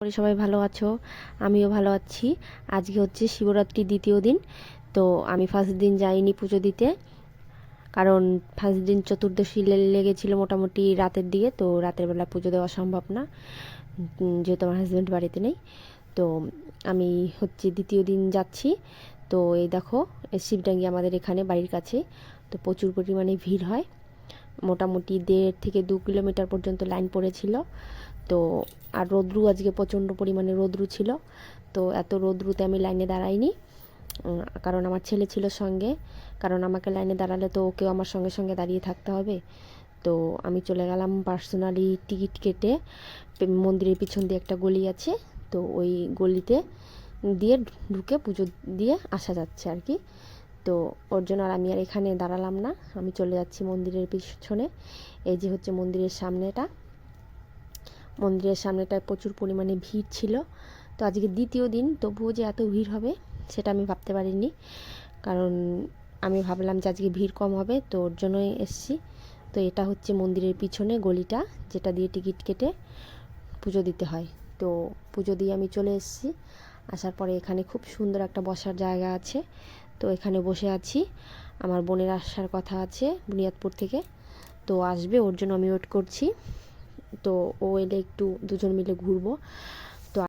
করি, সবাই ভালো আছো? আমিও ভালো আছি। আজকে হচ্ছে শিবরাত্রির দ্বিতীয় দিন, তো আমি ফার্স্ট দিন যাইনি পুজো দিতে। কারণ ফার্স্ট দিন চতুর্দশী লেগেছিল মোটামুটি রাতের দিকে, তো রাতের বেলা পুজো দেওয়া সম্ভব না। যেহেতু আমার হাজব্যান্ড বাড়িতে নেই, তো আমি হচ্ছে দ্বিতীয় দিন যাচ্ছি। তো এই দেখো শিবডাঙ্গি আমাদের এখানে, বাড়ির কাছে। তো প্রচুর পরিমাণে ভিড় হয়। মোটামুটি দেড় থেকে দু কিলোমিটার পর্যন্ত লাইন পড়েছিল। তো, আর রোদ্রু আজকে প্রচণ্ড পরিমাণে রোদ্রু ছিল। তো, এত রোদ্রুতে আমি লাইনে দাঁড়াইনি কারণ আমার ছেলে ছিল সঙ্গে। কারণ আমাকে লাইনে দাঁড়ালে তো ওকেও আমার সঙ্গে সঙ্গে দাঁড়িয়ে থাকতে হবে। তো, আমি চলে গেলাম পার্সোনালি টিকিট কেটে। মন্দিরের পিছন দিয়ে একটা গলি আছে। তো, ওই গলিতে দিয়ে ঢুকে পুজো দিয়ে আসা যাচ্ছে আর কি। তো ওর জন্য আর আমি আর এখানে দাঁড়ালাম না। আমি চলে যাচ্ছি মন্দিরের পিছনে। এই যে হচ্ছে মন্দিরের সামনেটা। মন্দিরের সামনেটায় প্রচুর পরিমাণে ভিড় ছিল। তো আজকে দ্বিতীয় দিন, তবুও যে এত ভিড় হবে, সেটা আমি ভাবতে পারিনি। কারণ আমি ভাবলাম যে আজকে ভিড় কম হবে, তো ওর জন্যই এসছি। তো এটা হচ্ছে মন্দিরের পিছনে গলিটা, যেটা দিয়ে টিকিট কেটে পুজো দিতে হয়। তো পুজো দিয়ে আমি চলে এসেছি। আসার পরে এখানে খুব সুন্দর একটা বসার জায়গা আছে। তো এখানে বসে আছি। আমার বোনের আসার কথা আছে বুনিয়াদপুর থেকে। তো আসবে, ওর জন্য আমি ওয়েট করছি। তো ও এলে একটু দুজন মিলে ঘুরবো।